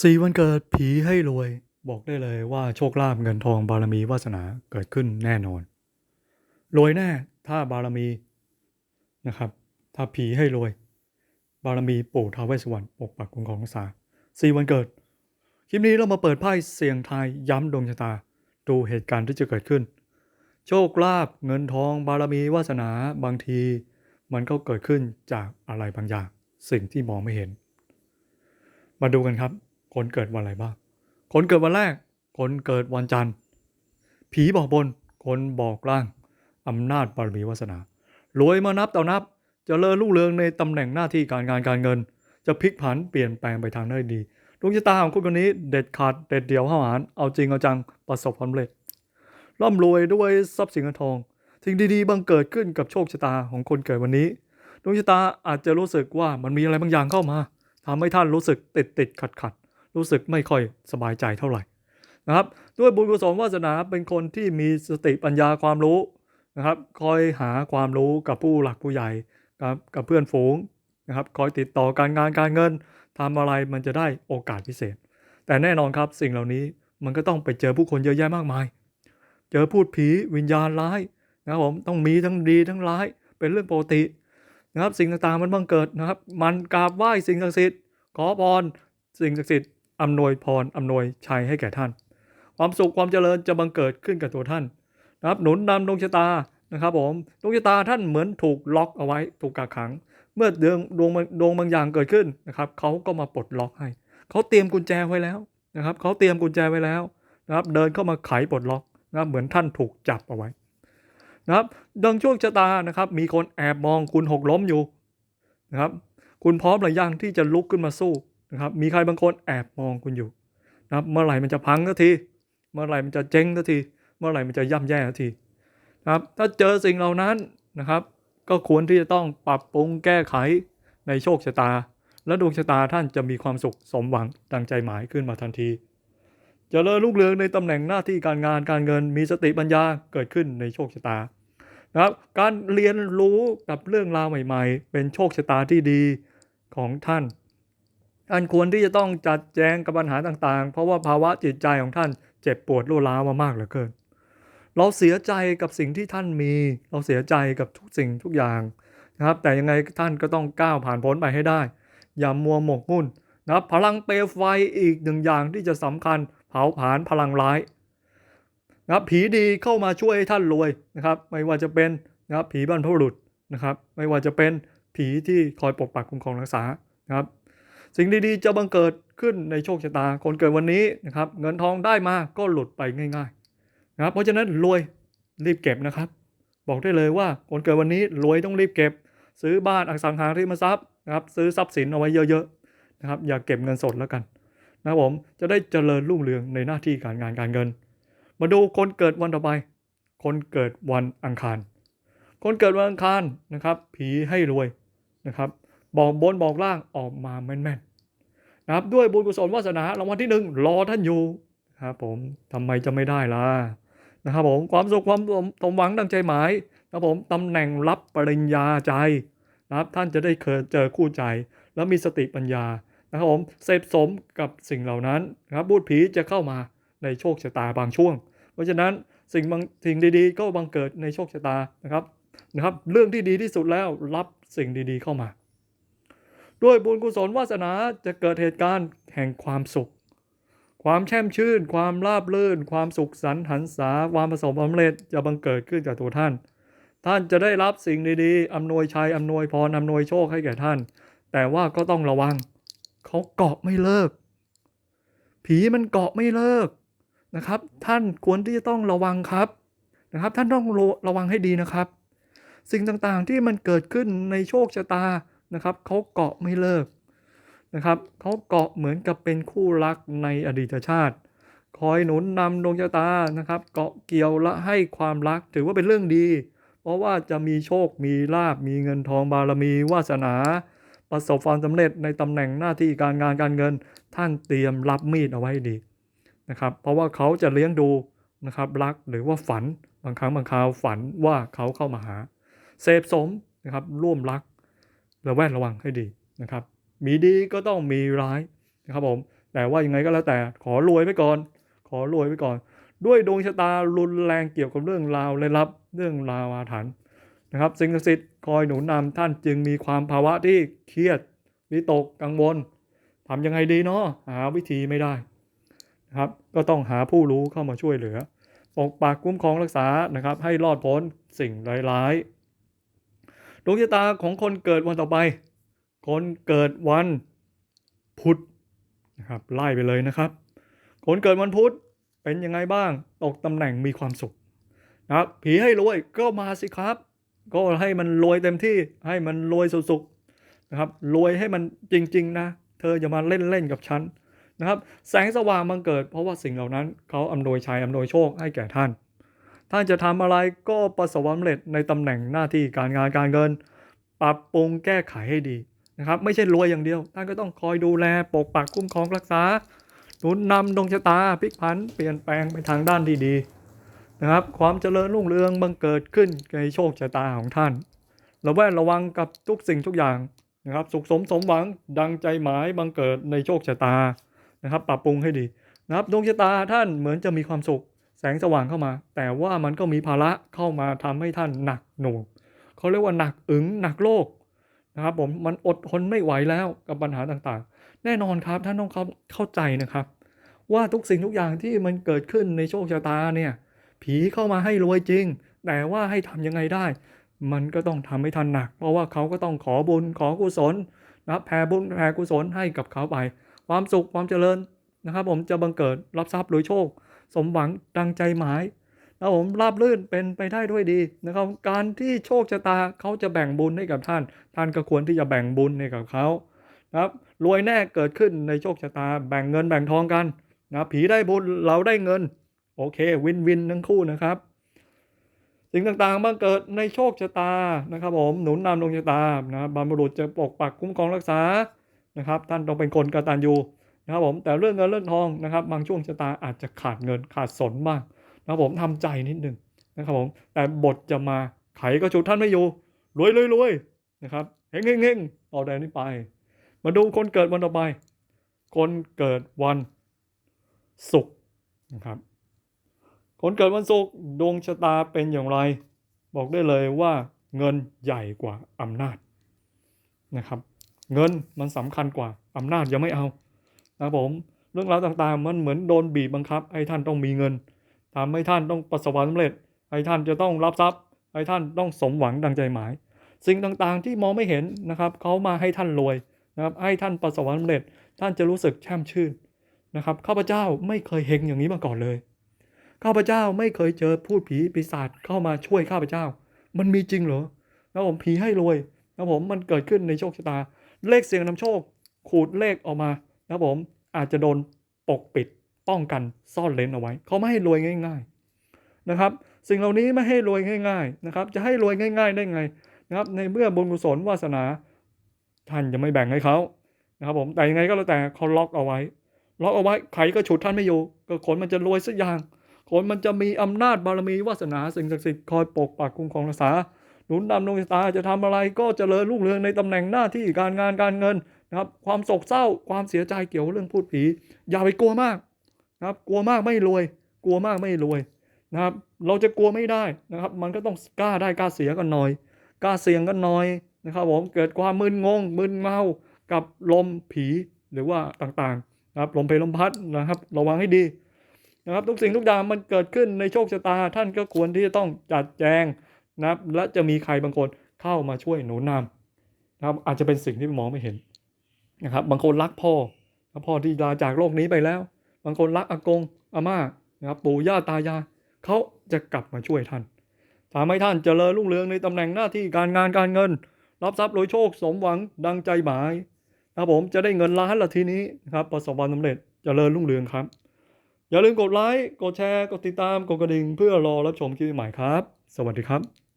สี่วันเกิดผีให้รวย บอกได้เลยว่าโชคลาภเงินทองบารมีวาสนาเกิดขึ้นแน่นอนรวยแน่ถ้าบารมีนะครับ ถ้าผีให้รวย บารมีปู่ท้าวเวสสวรรณปกปักคุ้มครองรักษาสี่วันเกิด คลิปนี้เรามาเปิดไพ่เสี่ยงทายย้ำดวงชะตา ดูเหตุการณ์ที่จะเกิดขึ้น โชคลาภเงินทองบารมีวาสนาบางที มันก็เกิดขึ้นจากอะไรบางอย่าง สิ่งที่มองไม่เห็น มาดูกันครับ คนเกิดวันอะไรบ้าง คนเกิดวันแรก คนเกิดวันจันทร์ ผีบอกบน คนบอกล่าง อำนาจบารมีวาสนารวยมานับต่อนับ จะเจริญรุ่งเรืองในตำแหน่งหน้าที่การงานการเงิน จะพลิกผันเปลี่ยนแปลงไปทางได้ดีดวงชะตาของคุณคนนี้เด็ดขาดเด็ดเดี่ยวห้าหาญเอาจริงเอาจังประสบความสำเร็จร่ำรวยด้วยทรัพย์สินเงินทองสิ่งดีๆบังเกิดขึ้นกับโชคชะตาของคนเกิดวันนี้ดวงชะตาอาจจะรู้สึกว่ามันมีอะไรบางอย่างเข้ามาทำให้ท่านรู้สึกติดติดขัดขัด รู้สึกไม่ค่อยสบายใจเท่าไหร่นะครับ ด้วยบุญกุศลวาสนาเป็นคนที่มีสติปัญญาความรู้นะครับ คอยหาความรู้กับผู้หลักผู้ใหญ่กับกับเพื่อนฝูงนะครับ คอยติดต่อการงานการเงินทำอะไรมันจะได้โอกาสพิเศษ แต่แน่นอนครับสิ่งเหล่านี้มันก็ต้องไปเจอผู้คนเยอะแยะมากมาย เจอพูดผีวิญญาณร้ายนะครับผมต้องมีทั้งดีทั้งร้ายเป็นเรื่องปกตินะครับสิ่งต่างๆมันบังเกิดนะครับ มันกราบไหว้สิ่งศักดิ์สิทธิ์ขอพรสิ่งศักดิ์สิทธิ์ อำนวยพรอำนวยชัยให้แก่ท่าน ความสุขความเจริญจะบังเกิดขึ้นกับตัวท่านนะครับหนุนนำดวงชะตานะครับผมดวงชะตาท่านเหมือนถูกล็อกเอาไว้ถูกกักขัง เมื่อดวงดวงดวงบางอย่างเกิดขึ้นนะครับเขาก็มาปลดล็อกให้เขาเตรียมกุญแจไว้แล้วนะครับเขาเตรียมกุญแจไว้แล้วนะครับเดินเข้ามาไขปลดล็อกนะครับเหมือนท่านถูกจับเอาไว้นะครับดังช่วงชะตานะครับมีคนแอบมองคุณหกล้มอยู่นะครับคุณพร้อมหรือยังที่จะลุกขึ้นมาสู้ นะครับมีใครบางคนแอบมองคุณอยู่นะครับเมื่อไหร่มันจะพังสักทีเมื่อไหร่มันจะเจ๊งสักทีเมื่อไหร่มันจะย่ำแย่สักทีนะครับถ้าเจอสิ่งเหล่านั้นนะครับ ก็ควรที่จะต้องปรับปรุงแก้ไขในโชคชะตา และดวงชะตาท่านจะมีความสุขสมหวังดังใจหมายขึ้นมาทันทีจเจริญรุ่งเรืองในตำแหน่งหน้าที่การงานการเงินมีสติปัญญาเกิดขึ้นในโชคชะตานะครับการเรียนรู้กับเรื่องราวใหม่ ๆ เป็นโชคชะตาที่ดีของท่าน ท่านควรที่จะต้องจัดแจงกับปัญหาต่างๆ เพราะว่าภาวะจิตใจของท่านเจ็บปวดรุร้าวมามากเหลือเกิน เราเสียใจกับสิ่งที่ท่านมี เราเสียใจกับทุกสิ่งทุกอย่างนะครับ แต่ยังไงท่านก็ต้องก้าวผ่านพ้นไปให้ได้ อย่ามัวหมกมุ่นนะครับพลังเปลวไฟอีกหนึ่งอย่างที่จะสำคัญเผาผลาญพลังร้ายนะครับผีดีเข้ามาช่วยให้ท่านรวยนะครับ ไม่ว่าจะเป็นนะครับผีบรรพบุรุษนะครับ ไม่ว่าจะเป็นผีที่คอยปกปักคุ้มครองรักษานะครับ สิ่งดีๆจะบังเกิดขึ้นในโชคชะตา คนเกิดวันนี้นะครับ เงินทองได้มาก็หลุดไปง่ายๆนะครับเพราะฉะนั้นรวยรีบเก็บนะครับ บอกได้เลยว่าคนเกิดวันนี้รวยต้องรีบเก็บ ซื้อบ้านอสังหาริมทรัพย์นะครับซื้อทรัพย์สินเอาไว้เยอะๆนะครับอย่าเก็บเงินสดแล้วกันนะผมจะได้เจริญรุ่งเรืองในหน้าที่การงานการเงิน มาดูคนเกิดวันต่อไป คนเกิดวันอังคาร คนเกิดวันอังคารนะครับ ผีให้รวยนะครับ บอกบนบอกล่างออกมาแม่นๆนะครับด้วยบุญกุศลวาสนารางวัลที่หนึ่งรอท่านอยู่ครับผมทำไมจะไม่ได้ล่ะนะครับผมความสุขความสมหวังดังใจหมายนะครับผมตำแหน่งรับปริญญาใจนะครับท่านจะได้เคยเจอคู่ใจ แล้วมีสติปัญญานะครับผมเสพสมกับสิ่งเหล่านั้นนะครับบูดผีจะเข้ามาในโชคชะตาบางช่วง เพราะฉะนั้นสิ่งบางสิ่งดีๆ ก็บังเกิดในโชคชะตานะครับนะครับ เรื่องที่ดีที่สุดแล้วรับสิ่งดีๆเข้ามา ด้วยบุญกุศลวาสนาจะเกิดเหตุการณ์แห่งความสุข ความแช่มชื่น ความราบรื่น ความสุขสันต์หันษาความประสบความสำเร็จจะบังเกิดขึ้นจากตัวท่าน ท่านจะได้รับสิ่งดีๆอำนวยชัยอำนวยพรอำนวยโชคให้แก่ท่าน แต่ว่าก็ต้องระวัง เขาเกาะไม่เลิก ผีมันเกาะไม่เลิกนะครับ ท่านควรที่จะต้องระวังครับนะครับ ท่านต้องระวังให้ดีนะครับ สิ่งต่างๆที่มันเกิดขึ้นในโชคชะตา นะครับเขาเกาะไม่เลิกนะครับเขาเกาะเหมือนกับเป็นคู่รักในอดีตชาติ คอยหนุนนำดวงชะตานะครับ เกาะเกี่ยวและให้ความรักถือว่าเป็นเรื่องดี เพราะว่าจะมีโชคมีลาบมีเงินทองบารมีวาสนา ประสบความสำเร็จในตำแหน่งหน้าที่การงานการเงิน ท่านเตรียมรับมีดเอาไว้ดีนะครับเพราะว่าเขาจะเลี้ยงดูนะครับรักหรือว่าฝันบางครั้งบางคราวฝันว่าเขาเข้ามาหา เสพสมนะครับร่วมรัก ระแวดระวังให้ดีนะครับ มีดีก็ต้องมีร้ายนะครับผม แต่ว่ายังไงก็แล้วแต่ขอรวยไว้ก่อน ขอรวยไว้ก่อน ด้วยดวงชะตารุนแรงเกี่ยวกับเรื่องราวเลยลับเรื่องราวอาถรรพ์นะครับสิ่งศักดิ์สิทธิ์คอยหนุนนำท่านจึงมีความภาวะที่เครียดวิตกกังวลทำยังไงดีเนาะหาวิธีไม่ได้นะครับ ก็ต้องหาผู้รู้เข้ามาช่วยเหลือปกปักคุ้มครองรักษานะครับ ให้รอดพ้นสิ่งร้ายๆ ดวงชะตาของคนเกิดวันต่อไป คนเกิดวันพุธนะครับไล่ไปเลยนะครับ คนเกิดวันพุธเป็นยังไงบ้าง ตกตำแหน่งมีความสุขนะครับผีให้รวยก็มาสิครับ ก็ให้มันรวยเต็มที่ให้มันรวยสุดๆนะครับรวยให้มันจริง ๆ นะ เธออย่ามาเล่นๆกับฉันนะครับ แสงสว่างมันเกิด เพราะว่าสิ่งเหล่านั้นเขาอำนวยชัยอำนวยโชคให้แก่ท่าน ท่านจะทำอะไรก็ประสบความสำเร็จในตำแหน่งหน้าที่การงานการเงิน ปรับปรุงแก้ไขให้ดีนะครับ ไม่ใช่รวยอย่างเดียว ท่านก็ต้องคอยดูแลปกปักคุ้มครองรักษาหนุนนำดวงชะตาพลิกผันเปลี่ยนแปลงไปทางด้านที่ดีนะครับความเจริญรุ่งเรืองบังเกิดขึ้นในโชคชะตาของท่านระแวดระวังกับทุกสิ่งทุกอย่างนะครับ สุขสมสมหวังดังใจหมายบังเกิดในโชคชะตานะครับ ปรับปรุงให้ดีนะครับดวงชะตาท่านเหมือนจะมีความสุข แสงสว่างเข้ามา แต่ว่ามันก็มีภาระเข้ามาทำให้ท่านหนักหน่วงเขาเรียกว่าหนักอึงหนักโลกนะครับผมมันอดทนไม่ไหวแล้วกับปัญหาต่างๆ แน่นอนครับท่านต้องเข้าเข้าใจนะครับ ว่าทุกสิ่งทุกอย่างที่มันเกิดขึ้นในโชคชะตาเนี่ยผีเข้ามาให้รวยจริง แต่ว่าให้ทำยังไงได้ มันก็ต้องทำให้ท่านหนัก เพราะว่าเขาก็ต้องขอบุญขอกุศลนะแผ่บุญแผ่กุศลให้กับเขาไป ความสุขความเจริญนะครับ ผมจะบังเกิดรับทรัพย์รวยโชค สมหวังดังใจหมายนะผมราบรื่นเป็นไปได้ด้วยดีนะครับ การที่โชคชะตาเขาจะแบ่งบุญให้กับท่าน ท่านก็ควรที่จะแบ่งบุญให้กับเขานะครับรวยแน่เกิดขึ้นในโชคชะตาแบ่งเงินแบ่งทองกันนะผีได้บุญเราได้เงิน โอเค วินวินทั้งคู่นะครับ สิ่งต่างๆบังเกิดในโชคชะตานะครับผมหนุนนำดวงชะตานะบรรพบุรุษจะปกปักคุ้มครองรักษานะครับ ท่านต้องเป็นคนกตัญญู นะครับผมแต่เรื่องเงินเรื่องทองนะครับบางช่วงชะตาอาจจะขาดเงินขาดสนบ้างนะครับผมทำใจนิดนึงนะครับผมแต่บทจะมาไขก็ชุดท่านไม่อยู่รวยรวยรวยนะครับเฮงเฮงเฮงต่อแดนนี้ไป มาดูคนเกิดวันต่อไป คนเกิดวันศุกร์นะครับ คนเกิดวันศุกร์ดวงชะตาเป็นอย่างไร บอกได้เลยว่าเงินใหญ่กว่าอำนาจนะครับ เงินมันสำคัญกว่าอำนาจยังไม่เอา นะครับผมเรื่องราวต่างๆ มันเหมือนโดนบีบบังคับให้ท่านต้องมีเงินทำให้ท่านต้องประสบความสำเร็จให้ท่านจะต้องรับทรัพย์ให้ท่านต้องสมหวังดังใจหมาย สิ่งต่างๆที่มองไม่เห็นนะครับเขามาให้ท่านรวยนะครับให้ท่านประสบความสำเร็จ ท่านจะรู้สึกแช่มชื่นนะครับข้าพเจ้าไม่เคยเฮงอย่างนี้มาก่อนเลยข้าพเจ้าไม่เคยเจอพูดผีปีศาจเข้ามาช่วยข้าพเจ้า มันมีจริงเหรอนะผมผีให้รวยนะผมมันเกิดขึ้นในโชคชะตา เลขเสียงนำโชค ขูดเลขออกมา นะผมอาจจะโดนปกปิดป้องกันซ่อนเลนเอาไว้ เขาไม่ให้รวยง่าย ๆนะครับ สิ่งเหล่านี้ไม่ให้รวยง่าย ๆนะครับ จะให้รวยง่าย ๆ ได้ไงนะครับ ในเมื่อบุญกุศลวาสนา ท่านจะไม่แบ่งให้เขานะครับผมแต่ยังไงก็แล้วแต่เขาล็อกเอาไว้ ล็อกเอาไว้ใครก็ฉุดท่านไม่อยู่ ก็คนมันจะรวยสักอย่าง คนมันจะมีอำนาจบารมีวาสนาสิ่งศักดิ์สิทธิ์คอยปกปักคุ้มครองรักษาหนุนนำดวงชะตาจะทำอะไรก็เจริญรุ่งเรืองในตำแหน่งหน้าที่การงานการเงิน นะครับความโศกเศร้าความเสียใจเกี่ยวกับเรื่องพูดผี อย่าไปกลัวมากนะครับกลัวมากไม่รวย กลัวมากไม่รวยนะครับเราจะกลัวไม่ได้นะครับ มันก็ต้องกล้าได้กล้าเสียกันหน่อย กล้าเสี่ยงกันหน่อยนะครับผมเกิดความมึนงงมึนเมากับลมผีหรือว่าต่างๆนะครับลมเพลลมพัดนะครับระวังให้ดีนะครับทุกสิ่งทุกอย่างมันเกิดขึ้นในโชคชะตา ท่านก็ควรที่จะต้องจัดแจงนะครับและจะมีใครบางคนเข้ามาช่วยหนุนนำนะครับอาจจะเป็นสิ่งที่มองไม่เห็น นะครับบางคนรักพ่อพ่อที่ลาจากโลกนี้ไปแล้ว บางคนรักอากงอาม่านะครับปู่ย่าตายายเขาจะกลับมาช่วยท่านทำให้ท่านเจริญรุ่งเรืองในตำแหน่งหน้าที่การงานการเงิน รับทรัพย์โดยโชคสมหวังดังใจหมายนะผมจะได้เงินล้านละทีนี้นะครับประสบความสำเร็จเจริญรุ่งเรืองครับ อย่าลืมกดไลค์กดแชร์กดติดตามกดกระดิ่งเพื่อรอรับชมคลิปใหม่ครับ สวัสดีครับ